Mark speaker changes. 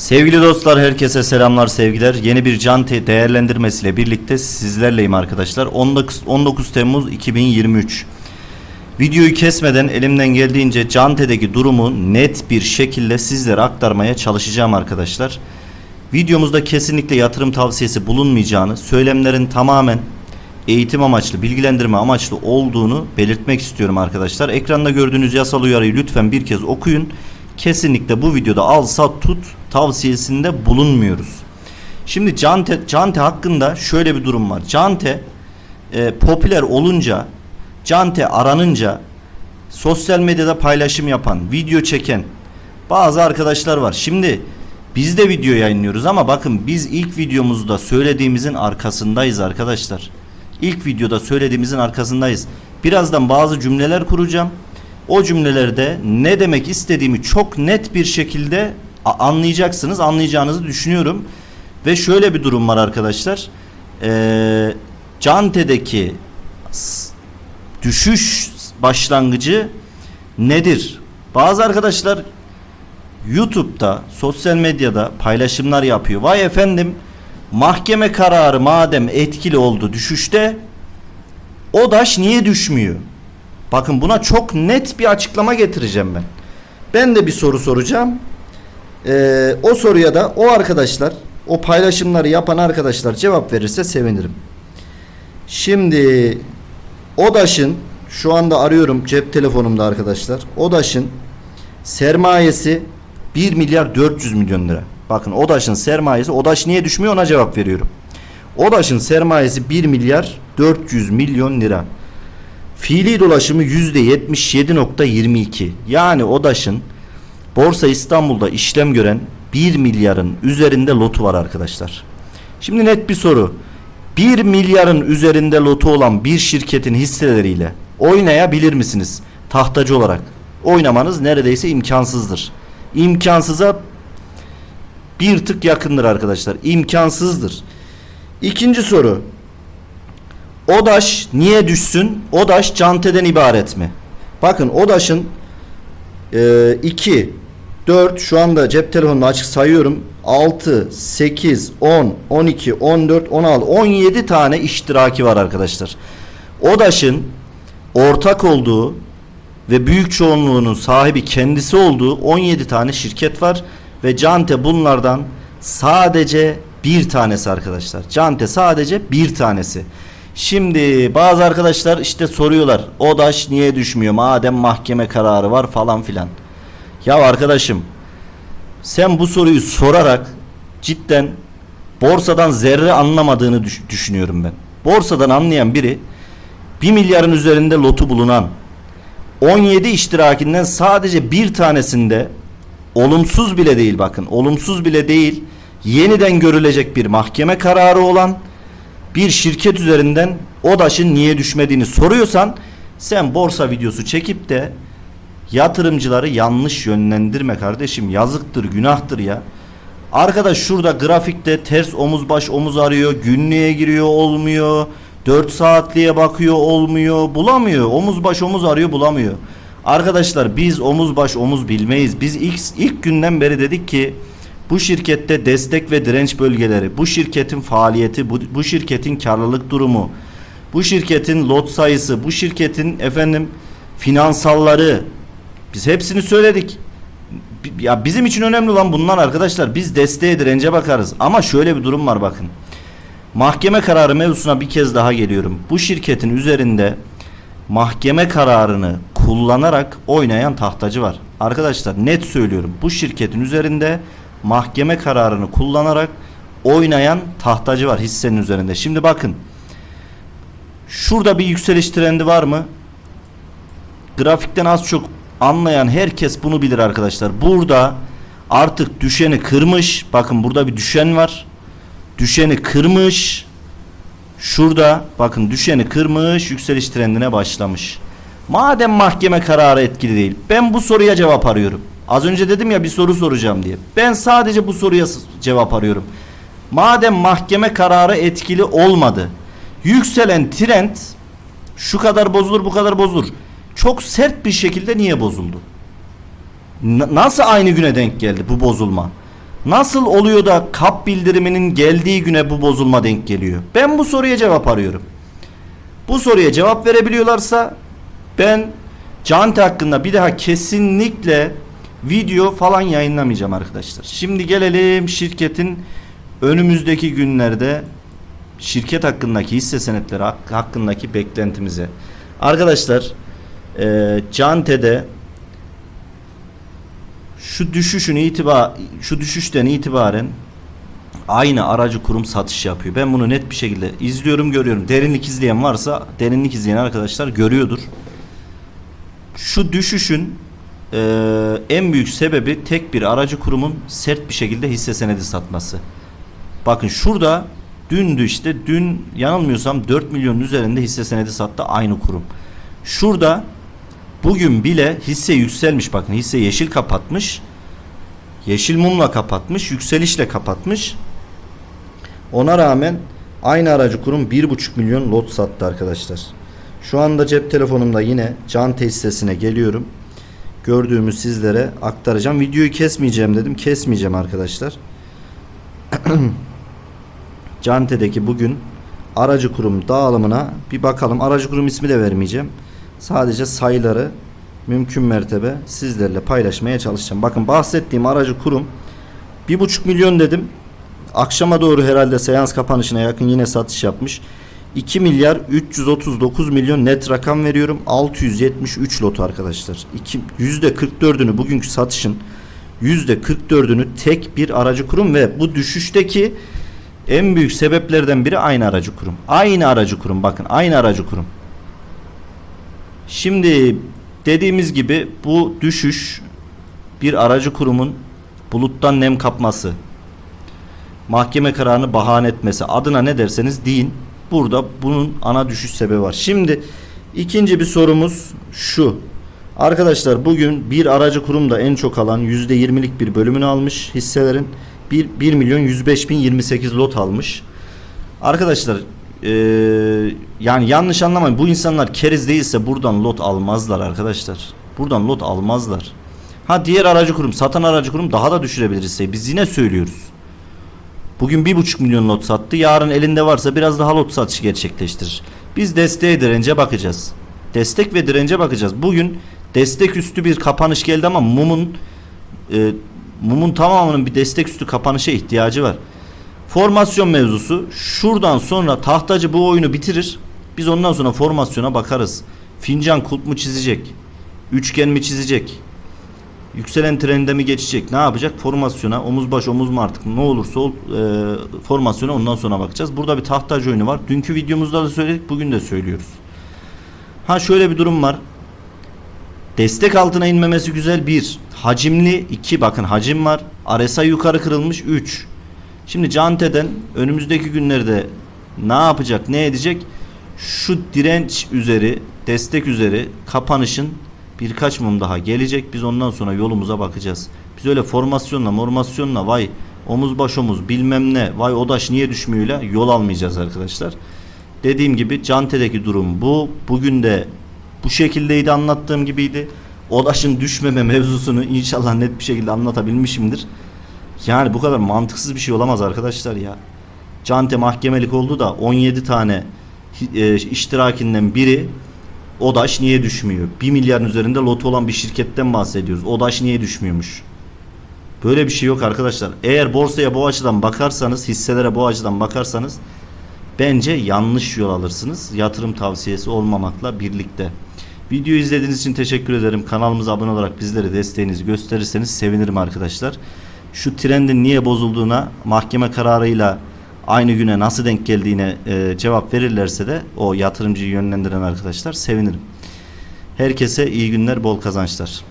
Speaker 1: Sevgili dostlar herkese selamlar sevgiler. Yeni bir can değerlendirmesiyle birlikte sizlerleyim arkadaşlar. 19, 19 Temmuz 2023. Videoyu kesmeden elimden geldiğince Cante'deki durumu net bir şekilde sizlere aktarmaya çalışacağım arkadaşlar. Videomuzda kesinlikle yatırım tavsiyesi bulunmayacağını, söylemlerin tamamen eğitim amaçlı, bilgilendirme amaçlı olduğunu belirtmek istiyorum arkadaşlar. Ekranda gördüğünüz yasal uyarıyı lütfen bir kez okuyun. Kesinlikle bu videoda al sat tut tavsiyesinde bulunmuyoruz. Şimdi Cante, Cante hakkında şöyle bir durum var. Cante e, popüler olunca, Cante aranınca sosyal medyada paylaşım yapan, video çeken bazı arkadaşlar var. Şimdi biz de video yayınlıyoruz ama bakın biz ilk videomuzda söylediğimizin arkasındayız arkadaşlar. İlk videoda söylediğimizin arkasındayız. Birazdan bazı cümleler kuracağım. O cümlelerde ne demek istediğimi çok net bir şekilde anlayacaksınız. Anlayacağınızı düşünüyorum. Ve şöyle bir durum var arkadaşlar. Ee, Cante'deki düşüş başlangıcı nedir? Bazı arkadaşlar YouTube'da, sosyal medyada paylaşımlar yapıyor. Vay efendim mahkeme kararı madem etkili oldu düşüşte ODAŞ niye düşmüyor? Bakın buna çok net bir açıklama getireceğim ben. Ben de bir soru soracağım. Ee, o soruya da o arkadaşlar, o paylaşımları yapan arkadaşlar cevap verirse sevinirim. Şimdi ODAŞ'ın şu anda arıyorum cep telefonumda arkadaşlar. ODAŞ'ın sermayesi 1 milyar 400 milyon lira. Bakın ODAŞ'ın sermayesi ODAŞ niye düşmüyor ona cevap veriyorum. ODAŞ'ın sermayesi 1 milyar 400 milyon lira. Fiili dolaşımı %77.22. Yani ODAŞ'ın Borsa İstanbul'da işlem gören 1 milyarın üzerinde lotu var arkadaşlar. Şimdi net bir soru. 1 milyarın üzerinde lotu olan bir şirketin hisseleriyle oynayabilir misiniz? Tahtacı olarak. Oynamanız neredeyse imkansızdır. İmkansıza bir tık yakındır arkadaşlar. İmkansızdır. İkinci soru. ODAŞ niye düşsün? ODAŞ canteden ibaret mi? Bakın ODAŞ'ın 2, 4 şu anda cep telefonunu açık sayıyorum. 6, 8, 10, 12, 14, 16, 17 tane iştiraki var arkadaşlar. ODAŞ'ın ortak olduğu ve büyük çoğunluğunun sahibi kendisi olduğu 17 tane şirket var ve Cante bunlardan sadece bir tanesi arkadaşlar. Cante sadece bir tanesi. Şimdi bazı arkadaşlar işte soruyorlar. ODAŞ niye düşmüyor? Madem mahkeme kararı var falan filan. Ya arkadaşım sen bu soruyu sorarak cidden borsadan zerre anlamadığını düş- düşünüyorum ben. Borsadan anlayan biri 1 milyarın üzerinde lotu bulunan 17 iştirakinden sadece bir tanesinde olumsuz bile değil bakın olumsuz bile değil yeniden görülecek bir mahkeme kararı olan bir şirket üzerinden ODAŞ'ın niye düşmediğini soruyorsan sen borsa videosu çekip de yatırımcıları yanlış yönlendirme kardeşim yazıktır günahtır ya. Arkadaş şurada grafikte ters omuz baş omuz arıyor günlüğe giriyor olmuyor 4 saatliğe bakıyor olmuyor bulamıyor omuz baş omuz arıyor bulamıyor. Arkadaşlar biz omuz baş omuz bilmeyiz biz ilk, ilk günden beri dedik ki bu şirkette destek ve direnç bölgeleri, bu şirketin faaliyeti, bu, bu şirketin karlılık durumu, bu şirketin lot sayısı, bu şirketin efendim finansalları biz hepsini söyledik. Ya bizim için önemli olan bunlar arkadaşlar. Biz desteğe dirence bakarız. Ama şöyle bir durum var bakın. Mahkeme kararı mevzusuna bir kez daha geliyorum. Bu şirketin üzerinde mahkeme kararını kullanarak oynayan tahtacı var. Arkadaşlar net söylüyorum. Bu şirketin üzerinde mahkeme kararını kullanarak oynayan tahtacı var hissenin üzerinde. Şimdi bakın. Şurada bir yükseliş trendi var mı? Grafikten az çok anlayan herkes bunu bilir arkadaşlar. Burada artık düşeni kırmış. Bakın burada bir düşen var. Düşeni kırmış. Şurada bakın düşeni kırmış, yükseliş trendine başlamış. Madem mahkeme kararı etkili değil, ben bu soruya cevap arıyorum. Az önce dedim ya bir soru soracağım diye. Ben sadece bu soruya cevap arıyorum. Madem mahkeme kararı etkili olmadı, yükselen trend şu kadar bozulur, bu kadar bozulur. Çok sert bir şekilde niye bozuldu? N- nasıl aynı güne denk geldi bu bozulma? Nasıl oluyor da kap bildiriminin geldiği güne bu bozulma denk geliyor? Ben bu soruya cevap arıyorum. Bu soruya cevap verebiliyorlarsa ben Cante hakkında bir daha kesinlikle video falan yayınlamayacağım arkadaşlar. Şimdi gelelim şirketin önümüzdeki günlerde şirket hakkındaki hisse senetleri hak- hakkındaki beklentimize. Arkadaşlar e, Cante'de şu düşüşün itibar şu düşüşten itibaren aynı aracı kurum satış yapıyor. Ben bunu net bir şekilde izliyorum, görüyorum. Derinlik izleyen varsa derinlik izleyen arkadaşlar görüyordur. Şu düşüşün e, en büyük sebebi tek bir aracı kurumun sert bir şekilde hisse senedi satması. Bakın şurada dündü işte dün yanılmıyorsam 4 milyonun üzerinde hisse senedi sattı aynı kurum. Şurada bugün bile hisse yükselmiş bakın hisse yeşil kapatmış. Yeşil mumla kapatmış, yükselişle kapatmış. Ona rağmen aynı aracı kurum 1,5 milyon lot sattı arkadaşlar. Şu anda cep telefonumda yine can tesisine geliyorum. Gördüğümü sizlere aktaracağım. Videoyu kesmeyeceğim dedim. Kesmeyeceğim arkadaşlar. Cante'deki bugün aracı kurum dağılımına bir bakalım. Aracı kurum ismi de vermeyeceğim. Sadece sayıları mümkün mertebe sizlerle paylaşmaya çalışacağım. Bakın bahsettiğim aracı kurum 1,5 milyon dedim. Akşama doğru herhalde seans kapanışına yakın yine satış yapmış. 2 milyar 339 milyon net rakam veriyorum. 673 lot arkadaşlar. İki- %44'ünü bugünkü satışın %44'ünü tek bir aracı kurum ve bu düşüşteki en büyük sebeplerden biri aynı aracı kurum. Aynı aracı kurum bakın aynı aracı kurum. Şimdi dediğimiz gibi bu düşüş bir aracı kurumun buluttan nem kapması, mahkeme kararını bahane etmesi adına ne derseniz deyin. Burada bunun ana düşüş sebebi var. Şimdi ikinci bir sorumuz şu. Arkadaşlar bugün bir aracı kurum da en çok alan %20'lik bir bölümünü almış hisselerin. 1, 1 milyon 105 bin 28 lot almış. Arkadaşlar eee, yani yanlış anlamayın bu insanlar keriz değilse buradan lot almazlar arkadaşlar. Buradan lot almazlar. Ha diğer aracı kurum satan aracı kurum daha da düşürebilir hisseyi. Biz yine söylüyoruz. Bugün bir buçuk milyon lot sattı. Yarın elinde varsa biraz daha lot satışı gerçekleştirir. Biz desteğe dirence bakacağız. Destek ve dirence bakacağız. Bugün destek üstü bir kapanış geldi ama mumun e, mumun tamamının bir destek üstü kapanışa ihtiyacı var. Formasyon mevzusu şuradan sonra tahtacı bu oyunu bitirir. Biz ondan sonra formasyona bakarız. Fincan kulp mu çizecek? Üçgen mi çizecek? Yükselen trende mi geçecek? Ne yapacak? Formasyona, omuz baş omuz mu artık ne olursa ol, e, formasyona ondan sonra bakacağız. Burada bir tahtacı oyunu var. Dünkü videomuzda da söyledik, bugün de söylüyoruz. Ha şöyle bir durum var. Destek altına inmemesi güzel bir. Hacimli iki bakın hacim var. RSI yukarı kırılmış 3. Şimdi Cante'den önümüzdeki günlerde ne yapacak ne edecek? Şu direnç üzeri destek üzeri kapanışın birkaç mum daha gelecek. Biz ondan sonra yolumuza bakacağız. Biz öyle formasyonla mormasyonla vay omuz baş omuz bilmem ne vay odaş niye düşmüyorla yol almayacağız arkadaşlar. Dediğim gibi Cante'deki durum bu. Bugün de bu şekildeydi anlattığım gibiydi. Odaşın düşmeme mevzusunu inşallah net bir şekilde anlatabilmişimdir. Yani bu kadar mantıksız bir şey olamaz arkadaşlar ya. Cante mahkemelik oldu da 17 tane e, iştirakinden biri Odaş niye düşmüyor? 1 milyarın üzerinde loto olan bir şirketten bahsediyoruz. Odaş niye düşmüyormuş? Böyle bir şey yok arkadaşlar. Eğer borsaya bu açıdan bakarsanız, hisselere bu açıdan bakarsanız bence yanlış yol alırsınız. Yatırım tavsiyesi olmamakla birlikte. Videoyu izlediğiniz için teşekkür ederim. Kanalımıza abone olarak bizlere desteğinizi gösterirseniz sevinirim arkadaşlar. Şu trendin niye bozulduğuna mahkeme kararıyla aynı güne nasıl denk geldiğine e, cevap verirlerse de o yatırımcıyı yönlendiren arkadaşlar sevinirim. Herkese iyi günler, bol kazançlar.